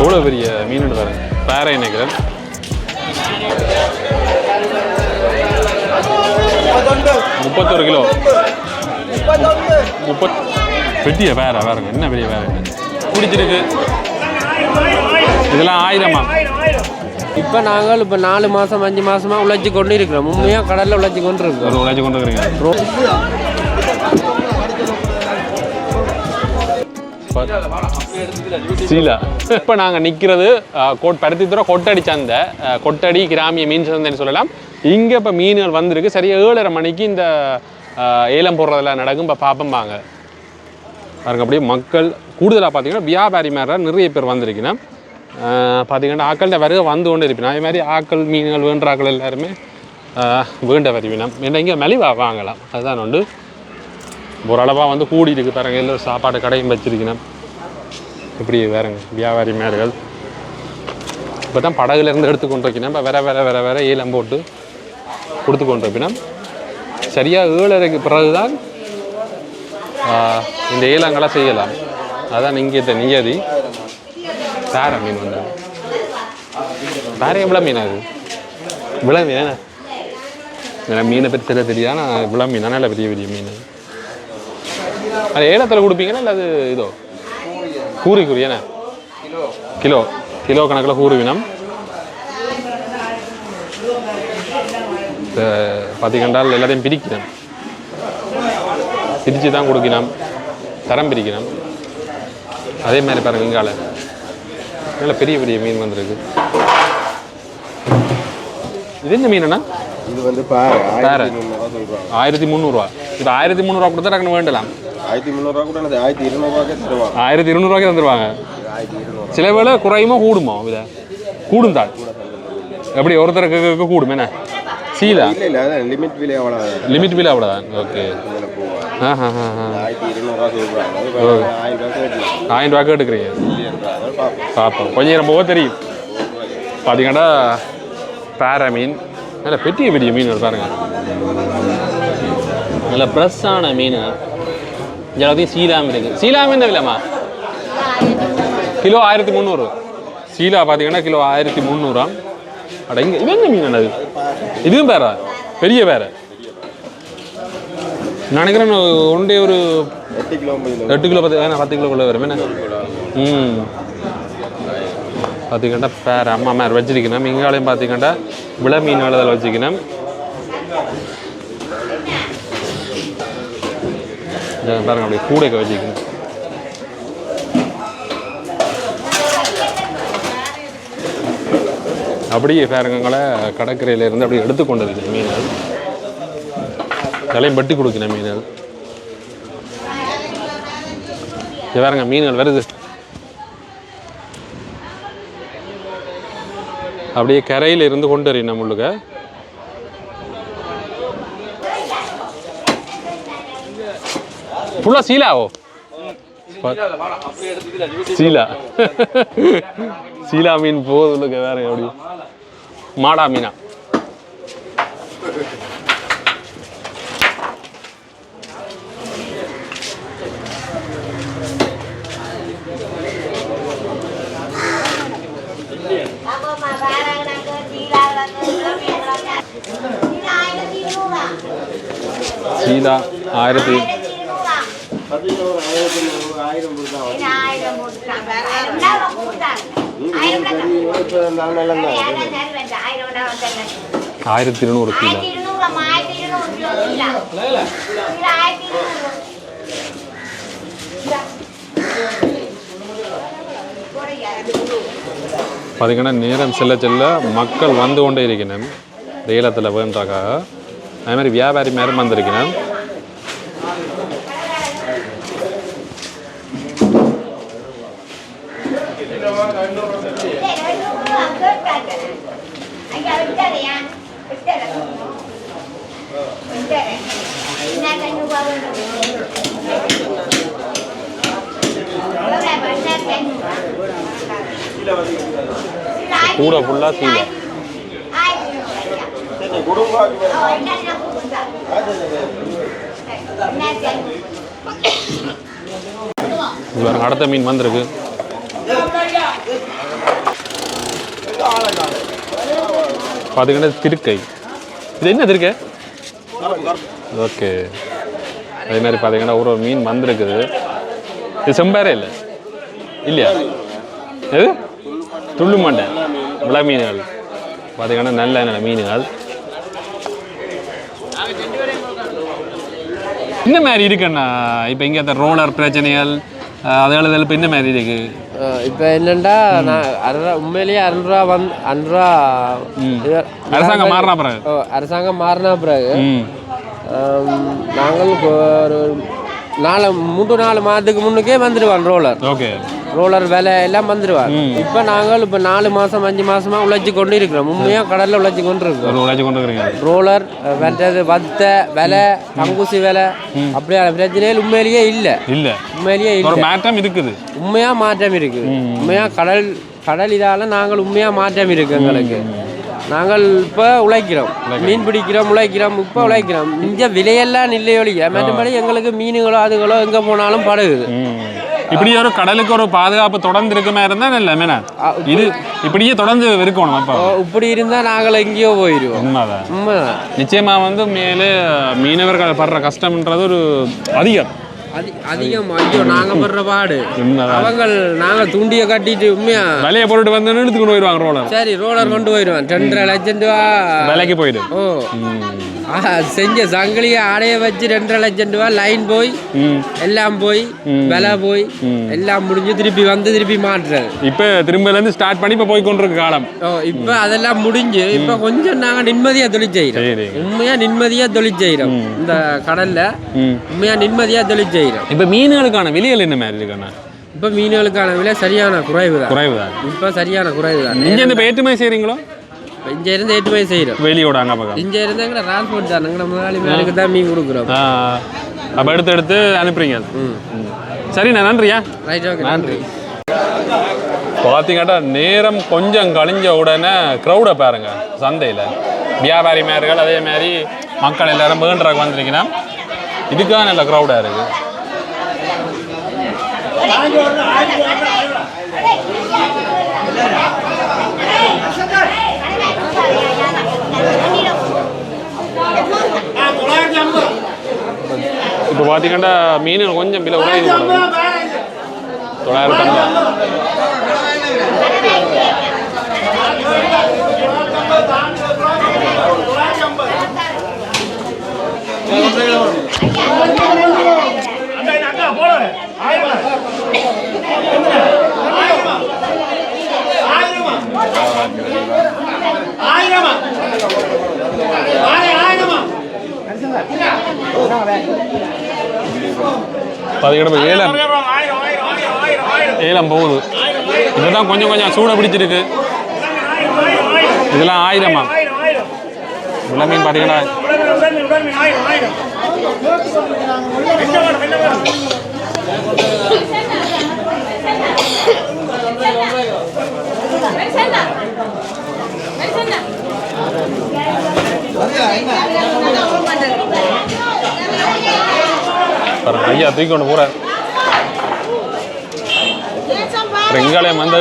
எவ்வளோ பெரிய மீன் பாருங்க பேரை நினைக்கிறேன் முப்பத்தொரு கிலோ. முப்பத் பெரிய வேற வேறங்க. என்ன பெரிய வேற? பிடிச்சிருக்கு இதெல்லாம் ஆயிரமா? இப்போ நாங்கள் இப்போ நாலு மாதம் அஞ்சு மாதமாக உழைச்சி கொண்டு இருக்கிறோம். உண்மையாக கடலில் உழைச்சி கொண்டு இருக்கிறோம். உழைச்சி கொண்டு இருக்கிறீங்க. சீலா. இப்போ நாங்கள் நிற்கிறது கோட் பருத்தித்துறை கொட்டடி சந்தை. கொட்டடி கிராமிய மீன் சந்தைன்னு சொல்லலாம். இங்கே இப்போ மீன்கள் வந்திருக்கு. சரியாக ஏழரை மணிக்கு இந்த ஏலம் போடுறதெல்லாம் நடக்கும். இப்போ பார்ப்போம்பாங்க பாருங்க அப்படியே மக்கள் கூடுதலாக பார்த்தீங்கன்னா வியாபாரி மேலே நிறைய பேர் வந்திருக்கணும் பார்த்தீங்கன்னா ஆக்கள்கிட்ட வருக வந்து கொண்டு இருப்பினா அதே மாதிரி ஆக்கள் மீன்கள் வேண்ட ஆக்கள் எல்லாருமே வேண்ட வருவினம் என்ன இங்கே மலிவா வாங்கலாம். அதுதான் உண்டு. ஓரளவாக வந்து கூடி இருக்கு பாருங்கள் எல்லோரும் சாப்பாடு கடையும் வச்சிருக்கணும் இப்படி வேறங்க வியாபாரி மேர்கள் இப்போ தான் படகுலேருந்து எடுத்து கொண்டு வைக்கணும் இப்போ வேற வேற வேற வேற ஏலம் போட்டு கொடுத்து கொண்டு வைக்கணும் சரியாக ஏழரைக்கு பிறகு தான் இந்த ஏலங்களை செய்யலாம். அதான் இங்கே நியதி. பேர மீன் வந்து வேற எவ்வளோ மீன் அது விள மீன் எனக்கு மீனை பற்றி தெரிய தெரியாது. ஆனால் விள மீன்? பெரிய பெரிய மீன். அது ஏலத்தில் கொடுப்பீங்களா? இல்லை அது இதோ? கூறி கூறி என்ன? கிலோ. கிலோ கணக்கில் கூறுவினம். பார்த்தீங்கன்றால் எல்லாத்தையும் பிரிக்கணும் பிரித்து தான் கொடுக்கணும் தரம் பிரிக்கணும் அதே மாதிரி பாருங்க இங்கால. நல்ல பெரிய பெரிய மீன் வந்திருக்கு. இது என்ன? மீனுண்ணா இது வந்து. ஆயிரத்தி முந்நூறுரூவா இப்போ ஆயிரத்தி முந்நூறுரூவா கொடுத்தா டக்குனு வேண்டலாம். ஆயிரத்தி முந்நூறுரூவா கூட அது ஆயிரத்தி இருநூறுவாக்கே தருவாங்க ஆயிரத்தி இருநூறுவாய்க்கு தந்துருவாங்க. ஆயிரத்தி சில வேலை குறையுமா கூடுமா இதை கூடும் தான் எப்படி ஒருத்தருக்கு கூடும் என்ன? சீலா? இல்லை இல்லை அதான் லிமிட் விலை அவ்வளோ லிமிட் விலை அவ்வளோதான் ஓகே. இதில் ஆயிரத்தி இருநூறுவா சொல்றாங்க ஆயிரம் ஆயிரம் ரூபாய்க்கு எடுக்கிறீங்க இல்லைன்றாங்க பார்ப்போம் கொஞ்சம் நேரம் போக தெரியும். பார்த்தீங்கன்னா பேரா மீன். நல்ல பெரிய பெரிய மீன் பாருங்க. நல்ல ஃப்ரெஷ்ஷான மீன். எல்லாத்தையும் சீலா மீன் இருக்கு சீலா மீன் என்ன விலைமா கிலோ ஆயிரத்தி முந்நூறு. சீலா பார்த்தீங்கன்னா கிலோ ஆயிரத்தி முந்நூறாம் அட இங்கே இது என்ன மீன் அது இதுவும் பேரா பெரிய பேர நினைக்கிறேன் ஒன்றே ஒரு எட்டு கிலோ எட்டு கிலோ பத்து வேணா பத்து கிலோக்குள்ள வரும். என்ன? ம். பார்த்தீங்கன்னா பேர் அம்மா மேர் வச்சிருக்கணும். இங்காலையும் பார்த்தீங்கன்னா விளை மீன் அதில் வச்சுக்கணும் இதை பாருங்க அப்படியே கூடைக்க வச்சுக்கணும். அப்படியே பாருங்கள கடற்கரையிலேருந்து அப்படியே எடுத்து கொண்டு மீன்கள் தலையும் பட்டி கொடுக்கணும் மீன்கள் இது பாருங்க மீன்கள் வருது. அப்படியே கரையில் இருந்து கொண்டு வரீங்க நம்மளுக்கு ஃபுல்லாக சீலாவோ சீலா சீலா மீன் போகுதுக்கு வேற எப்படி மாடா மீனா சீலா ஆயிரத்தி பத்து கிலோ ஒரு ஆயிரத்தி இருநூறு ஆயிரம் ஆயிரத்தி சீலா பார்த்தீங்கன்னா நேரம் செல்ல செல்ல மக்கள் வந்து கொண்டே இருக்கணும் ஏலத்தில் வேண்டாக்காக அதே மாதிரி வியாபாரி மேலும் வந்திருக்கணும் கூட ஃபுல்லாக சீலா அடுத்த மீன் வந்திருக்கு. பார்த்தீங்கன்னா திருக்கை. இது என்ன திருக்கை? ஓகே. அதே மாதிரி பார்த்தீங்கன்னா ஒரு ஒரு மீன் வந்திருக்குது. இது செம்பாரே இல்லை? இல்லையா? எது? துள்ளு மண்டை. விள மீன்கள். பார்த்தீங்கன்னா நல்ல நல்ல மீன்கள். இந்த மாதிரி இருக்குண்ணா இப்போ இங்கே அந்த ரோலர் பிரச்சனைகள் அதுகள் இப்போ இந்த மாதிரி இருக்கு. இப்போ என்னண்டா நான் அறுநூறுவா உண்மையிலேயே அறுநூறுவா வந்து அறுநூறுவா அரசாங்கம் மாறினா பிறகு. அரசாங்கம் மாறின பிறகு நாங்கள் ஒரு நாலு மூன்று நாலு மாதத்துக்கு முன்னுக்கே வந்துடுவான் ரோலர். ஓகே. ரோலர் விலை எல்லாம் வந்துடுவான் இப்போ நாங்கள் இப்போ நாலு மாதம் அஞ்சு மாசமா உழைச்சி கொண்டு இருக்கிறோம் உண்மையாக கடலில் உழைச்சி கொண்டு இருக்கோம் ஒரு உழைச்சி கொண்டு இருக்கிறீங்க ரோலர் வெட்டது வத்த விலை தங்குசி விலை அப்படியான பிரச்சனைகள் உண்மையிலேயே இல்லை. இல்லை. உண்மையிலேயே இல்லை. மாற்றம் இருக்குது. உண்மையா மாற்றம் இருக்கு உண்மையா கடல் கடல் இதால நாங்கள் உண்மையா மாற்றம் இருக்கு எங்களுக்கு. நாங்கள் இப்போ உழைக்கிறோம். மீன் பிடிக்கிறோம் உழைக்கிறோம் இப்போ உழைக்கிறோம். இங்க விலையெல்லாம் இல்லையொழிய மற்றபடி எங்களுக்கு மீனுகளோ அதுகளோ எங்க போனாலும் படுகுது. இப்படி ஒரு கடலுக்கு ஒரு பாதுகாப்பு தொடர்ந்து இருக்குமே இருந்தா மேனா இது இப்படியே தொடர்ந்து இருக்கணும் அப்போ. இப்படி இருந்தா நாங்கள் எங்கேயோ போயிடுவோம் உண்மைதான். நிச்சயமா வந்து மேலே மீனவர்கள் படுற கஷ்டம்ன்றது ஒரு அதிகம். அதி அதிகம் ஐயோ நாங்க படுற பாடு. உண்மைதான் அவங்க நாங்க தூண்டிய கட்டிட்டு உண்மையா? விலையை போட்டுட்டு வந்து எடுத்துக்கொண்டு போயிடுவாங்க ரோலர் சரி ரோலர் கொண்டு போயிடுவான் ரெண்டரை லட்சம் ரூபா விலைக்கு போயிடும் ஓ. செஞ்ச சங்கிலியை ஆடைய வச்சு ரெண்டரை லட்சம் ரூபா லைன் போய். எல்லாம் போய் விலை போய் எல்லாம் முடிஞ்சு திருப்பி வந்து திருப்பி மாட்டுறது இப்போ திரும்பலேருந்து ஸ்டார்ட் பண்ணி இப்போ போய் கொண்டிருக்கு காலம் இப்போ அதெல்லாம் முடிஞ்சு இப்போ கொஞ்சம் நாங்க நிம்மதியா தொழில் செய்யறோம் உண்மையா நிம்மதியா தொழில் செய்யறோம் இந்த கடல்ல உண்மையா நிம்மதியா தொழில் செய்யறோம் இப்போ மீன்களுக்கான விலைகள் என்ன மாதிரி இருக்குண்ணா இப்போ மீன்களுக்கான விலை சரியான குறைவு தான் குறைவு தான் இப்போ சரியான குறைவு தான் இருந்து இப்போ ஏற்றுமதி செய்கிறீங்களோ இங்க இருந்து ஏற்றுமதி செய்யறோம். வெளியோட அங்கே பக்கம் இங்க இருந்து எங்களை டிரான்ஸ்போர்ட் தான் எங்களை முதலாளி மேலுக்கு தான் மீன் கொடுக்குறோம். ஆ அப்போ எடுத்து எடுத்து அனுப்புறீங்க ம். சரிண்ணா நன்றியா? ரைட் ஓகே நன்றி. பார்த்தீங்கன்னா நேரம் கொஞ்சம் கழிஞ்ச உடனே க்ரௌடை பாருங்க சந்தையில். வியாபாரி மேர்கள் அதே மாதிரி மக்கள் எல்லாரும் வேண்டுறக்கு வந்திருக்கீங்கன்னா இதுக்காக நல்ல க்ரௌடாக இருக்கு. இப்போ பார்த்தீங்கன்னா மீன் கொஞ்சம் விலை உடையுது போல இப்போ ஏலம் ஏலம் போகுது. இதுதான் கொஞ்சம் கொஞ்சம் சூட பிடிச்சிருக்கு இதெல்லாம் ஆயிரமா? இவ்வளோ மீன் பார்த்தீங்கன்னா பாருங்க ஐயா தூக்கி கொண்டு போகிறார் வெங்காயம் வந்து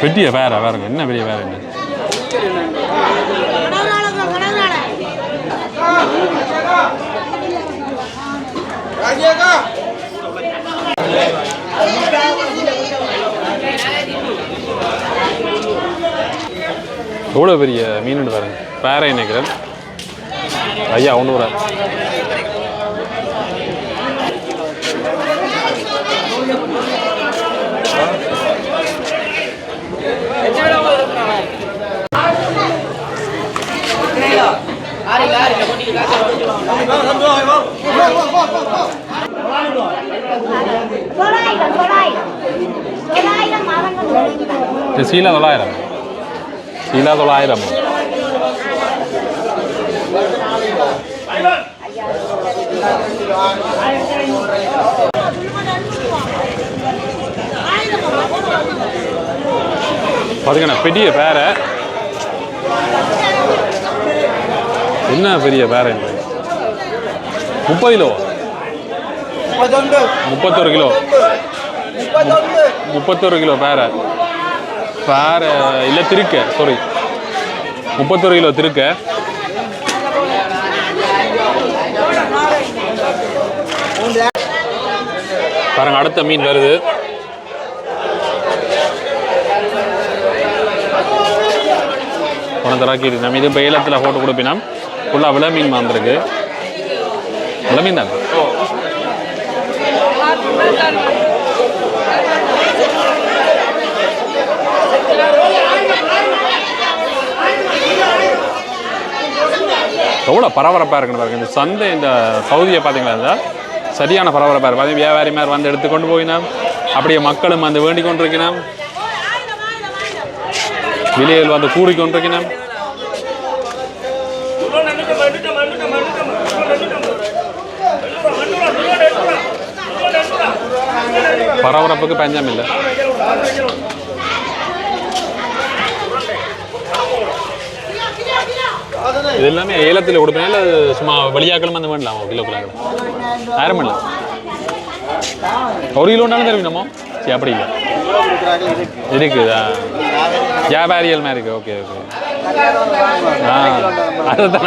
பெட்டிய வேற வேற என்ன பெரிய வேற என்ன? எவ்வளோ பெரிய மீன் பாருங்க. பேரை நினைக்கிறேன். ஐயா ஒன்று வர. சீலா தொள்ளாயிரம். சீலா தொள்ளாயிரம் பார்த்தீங்கன்னா பெரிய பேரை என்ன பெரிய பேரை முப்பது கிலோ. முப்பத்தொரு கிலோ. முப்பத்தொரு கிலோ பேர பேர இல்லை திருக்க சாரி முப்பத்தொரு கிலோ திருக்க. பாருங்க அடுத்த மீன் வருது. உனக்கு நம்ம இது இப்போ ஏலத்தில் போட்டு கொடுப்பினா ஃபுல்லாக விலை மீன் வந்திருக்கு. விலை மீன் தான். எவ்வளோ பரபரப்பாக இருக்குன்னு பாருங்க. இந்த சந்தை இந்த சவுதியை பார்த்தீங்களா இருந்தால் சரியான பரபரப்பாக இருக்கும் அதே வியாபாரி மாதிரி வந்து எடுத்து கொண்டு போயினோம். அப்படியே மக்களும் வந்து வேண்டிக் கொண்டிருக்கணும் விலையில் வந்து கூறிக்கொண்டிருக்கணும் பரபரப்புக்கு பஞ்சம் இல்லை. இது எல்லாமே ஏலத்தில் கொடுப்பேன். இல்லை சும்மா வழியாக்களும் அந்த பண்ணலாம் கிலோ கிலோ ஆயிரம் பண்ணலாம் ஒரு கிலோனாலும் தருவீங்க சரி அப்படி இல்லை. இருக்குதா? வியாபாரிகள் மாதிரி இருக்கு. Okay okay. ஆ அதுதான்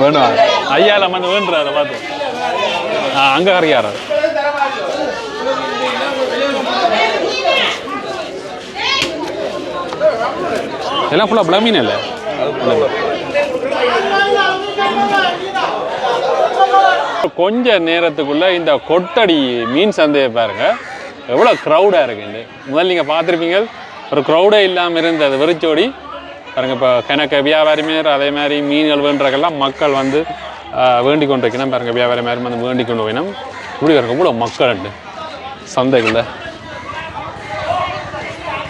வேணும்? ஐயா நம்ம வந்து வேண்டுற அதை பார்த்து. ஆ அங்கே கரையாரு எல்லாம் ஃபுல்லாக பிளமீன் இல்லை? கொஞ்ச நேரத்துக்குள்ள இந்த கொட்டடி மீன் சந்தையை பாருங்க. எவ்வளோ க்ரௌடாக இருக்குது முதல்ல நீங்கள் பார்த்துருப்பீங்க. ஒரு க்ரௌடே இல்லாமல் இருந்தது வெறிச்சோடி. பாருங்க இப்போ கணக்கு வியாபாரி மாரி அதே மாதிரி மீன்கள் வேண்டுறக்கெல்லாம் மக்கள் வந்து வேண்டிக் கொண்டு வைக்கணும் வியாபாரி மாதிரி வந்து வேண்டிக் கொண்டு போயினோம் இப்படி இருக்க இவ்வளோ மக்கள் உண்டு சந்தைகளில்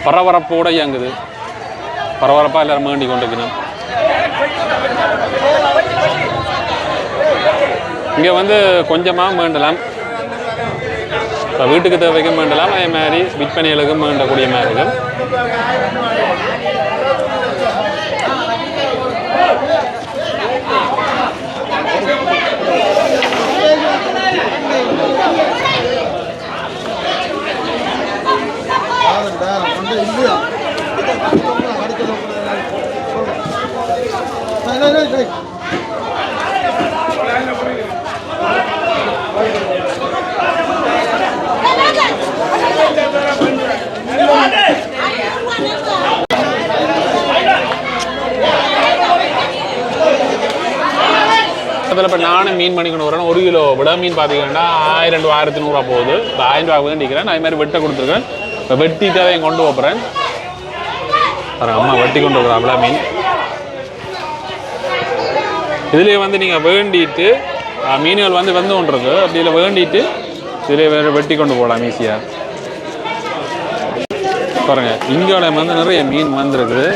பரபரப்போடு இயங்குது. பரபரப்பாக எல்லாரும் வேண்டிக் கொண்டு வைக்கணும் இங்கே வந்து கொஞ்சமாக மீண்டலாம். இப்போ வீட்டுக்கு தேவைக்கும் மீண்டலாம். அதே மாதிரி விற்பனைகளுக்கும் மீண்டக்கூடிய மாதிரி இருக்கும் அதில் இப்போ நானும் மீன் பண்ணிக்கணும் வரேன் ஒரு கிலோ விட மீன் பார்த்தீங்கன்னா ஆயிரம் ரூபா ஆயிரத்தி நூறுரூவா போகுது. இப்போ ஆயிரம் ரூபா வேண்டிக்கிறேன் அதே மாதிரி வெட்ட கொடுத்துருக்கேன். இப்போ வெட்டி அதை கொண்டு போகிறேன் அம்மா வெட்டி கொண்டு போகிறேன் விட மீன். இதுலேயே வந்து நீங்கள் வேண்டிட்டு மீன்கள் வந்து வந்து கொண்டு இருக்கு அப்படி இல்லை வேண்டிட்டு இதிலே வேறு வெட்டி கொண்டு போகலாம் ஈஸியாக பாருங்க இங்கே வந்து நிறைய மீன் வந்துருக்குது.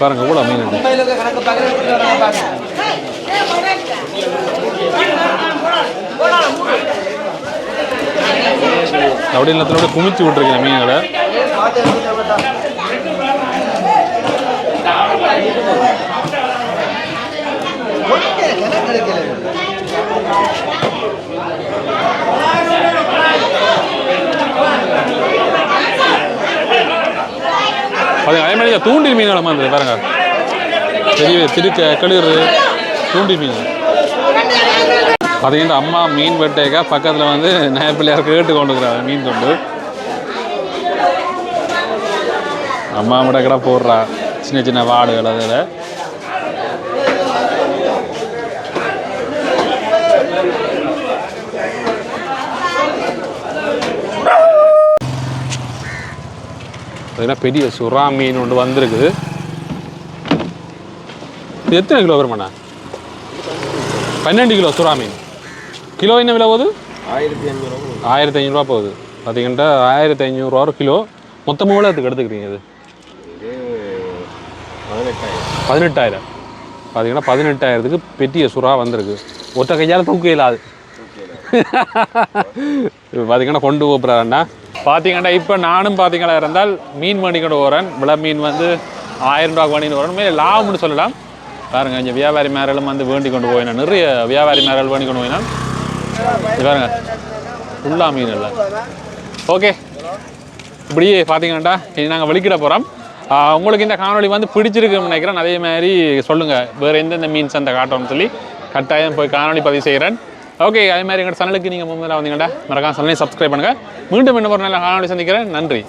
பாருங்க கூட மீன் அப்படி இல்லத்துல குமிச்சு விட்டுருக்கேன் மீன்களை. அது அதே மாதிரி தூண்டில் மீன்களை இருந்தது பாருங்க. பெரிய திருக்க கழுறு தூண்டில் மீன். பார்த்தீங்கன்னா அம்மா மீன் வெட்டேக்கா பக்கத்தில் வந்து நேப்பிள்ளையார் கேட்டு கொண்டுக்கிறாங்க மீன் தொண்டு அம்மா கூட கடை போடுறா. சின்ன சின்ன வாடுகள் அதில். பார்த்தீங்கன்னா பெரிய சுறா மீன் ஒன்று வந்திருக்குது. இது எத்தனை கிலோ வருமாண்ணா? பன்னெண்டு கிலோ சுறா மீன். கிலோ என்ன விலை போகுது? ஆயிரத்தி ஐநூறு ஆயிரத்தி ஐநூறுரூவா போகுது. பார்த்தீங்கன்னா ஆயிரத்தி ஐநூறுரூவா ஒரு கிலோ. மொத்தமாக எவ்வளோ அதுக்கு எடுத்துக்கிறீங்க இது? பதினெட்டாயிரம். பார்த்தீங்கன்னா பதினெட்டாயிரத்துக்கு பெரிய சுறா வந்திருக்கு. ஒத்த கையால் தூக்க இப்போ பார்த்தீங்கன்னா கொண்டு போகிறாண்டா பார்த்தீங்கன்னா இப்போ நானும் பார்த்தீங்களா இருந்தால் மீன் மணிக்கொண்டு வரேன் விலை மீன் வந்து ஆயிரம் ரூபா பண்ணிட்டு வரேன் மேலே லாபம்னு சொல்லலாம். பாருங்க இங்கே வியாபாரி மேரலும் வந்து வேண்டி கொண்டு போயினா நிறைய வியாபாரி மேரல் வேண்டி கொண்டு போயினா. பாருங்க ஃபுல்லாக மீன் இல்லை ஓகே. இப்படியே பார்த்தீங்கன்னாட்டா இனி நாங்கள் வெளிக்கிட போகிறோம் உங்களுக்கு இந்த காணொளி வந்து பிடிச்சிருக்குன்னு நினைக்கிறேன். அதே மாதிரி சொல்லுங்கள் வேறு எந்தெந்த மீன்ஸ் அந்த காட்டோம்னு சொல்லி. கட்டாயம் போய் காணொளி பதிவு செய்கிறேன். ஓகே அதே மாதிரி எங்கள் சேனலுக்கு நீங்கள் முதல்ல வந்தீங்கடா. மறக்காம சேனலையும் சப்ஸ்கிரைப் பண்ணுங்கள் மீண்டும் இன்னும் ஒரு நல்ல காணொளி சந்திக்கிறேன். நன்றி.